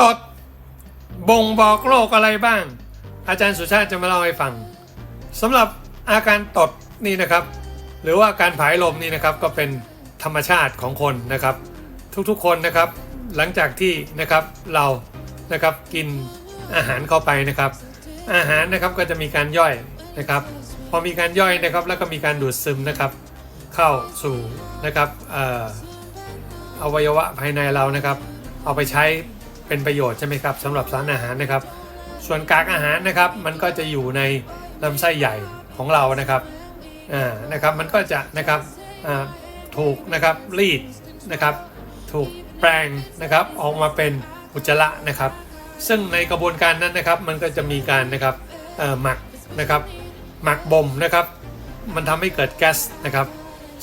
ตด บ่งบอกโรคอะไรบ้าง อาจารย์สุชาติจะมาเล่าให้ฟังสำหรับอาการตดนี่นะครับ หรือว่าการผายลมนี่นะครับก็เป็นธรรมชาติของคนนะครับ ทุกๆคนนะครับ หลังจากที่นะครับเรานะครับกินอาหารเข้าไปนะครับ อาหารนะครับก็จะมีการย่อยนะครับ พอมีการย่อยนะครับแล้วก็มีการดูดซึมนะครับ เข้าสู่นะครับออวัยวะภายในเรานะครับ เอาไปใช้ เป็นประโยชน์ใช่ไหมครับสำหรับสารอาหารนะครับ ส่วนกากอาหารนะครับ มันก็จะอยู่ในลำไส้ใหญ่ของเรานะครับอ่านะครับมันก็จะนะครับอ่าถูกนะครับรีดนะครับ ถูกแปลงนะครับออกมาเป็นอุจจาระนะครับ ซึ่งในกระบวนการนั้นนะครับ มันก็จะมีการนะครับเอ่อหมักนะครับหมักบ่มนะครับ มันทำให้เกิดแก๊สนะครับ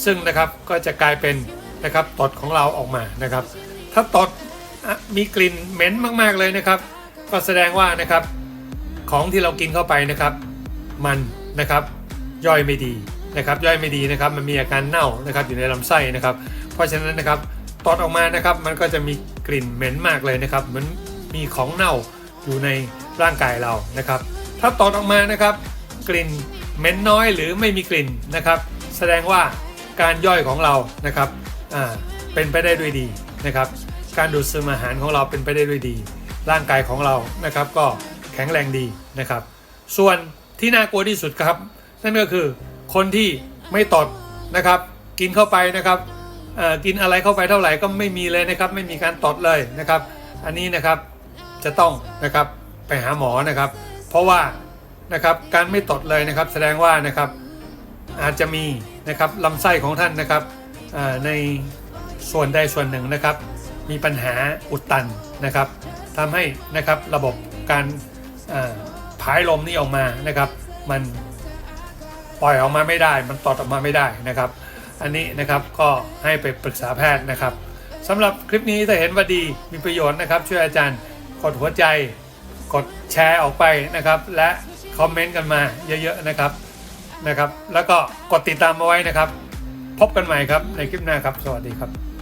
ซึ่งนะครับก็จะกลายเป็นนะครับตดของเราออกมานะครับ ถ้าตด มีกลิ่นเหม็นมากๆเลยนะครับ ก็แสดงว่านะครับของที่เรากินเข้าไปนะครับมันนะครับย่อยไม่ดีนะครับย่อยไม่ดีนะครับมันมีอาการเน่านะครับอยู่ในลำไส้นะครับ เพราะฉะนั้นนะครับตดออกมานะครับมันก็จะมีกลิ่นเหม็นมากเลยนะครับเหมือนมีของเน่าอยู่ในร่างกายเรานะครับ ถ้าตดออกมานะครับกลิ่นเหม็นน้อยหรือไม่มีกลิ่นนะครับ แสดงว่าการย่อยของเรานะครับเป็นไปได้ด้วยดีนะครับ การดูดซึมอาหารของเราเป็นไปได้ด้วยดี ร่างกายของเรานะครับก็แข็งแรงดีนะครับ ส่วนที่น่ากลัวที่สุดครับ นั่นก็คือคนที่ไม่ตดนะครับ กินเข้าไปนะครับกินอะไรเข้าไปเท่าไหร่ก็ไม่มีเลยนะครับ ไม่มีการตดเลยนะครับ อันนี้นะครับจะต้องนะครับไปหาหมอนะครับ เพราะว่านะครับการไม่ตดเลยนะครับ แสดงว่านะครับอาจจะมีนะครับลำไส้ของท่านนะครับในส่วนใดส่วนหนึ่งนะครับ มีปัญหาอุดตันนะครับทำให้นะครับระบบการอ่าผายลมนี่ออกมานะครับ มันปล่อยออกมาไม่ได้ มันตดออกมาไม่ได้นะครับ อันนี้นะครับก็ให้ไปปรึกษาแพทย์นะครับสำหรับคลิปนี้ถ้าเห็นว่าดีมีประโยชน์นะครับ ช่วยอาจารย์กดหัวใจ กดแชร์ออกไปนะครับ และคอมเมนต์กันมาเยอะๆนะครับนะครับ แล้วก็กดติดตามเอาไว้นะครับ พบกันใหม่ครับในคลิปหน้าครับ สวัสดีครับ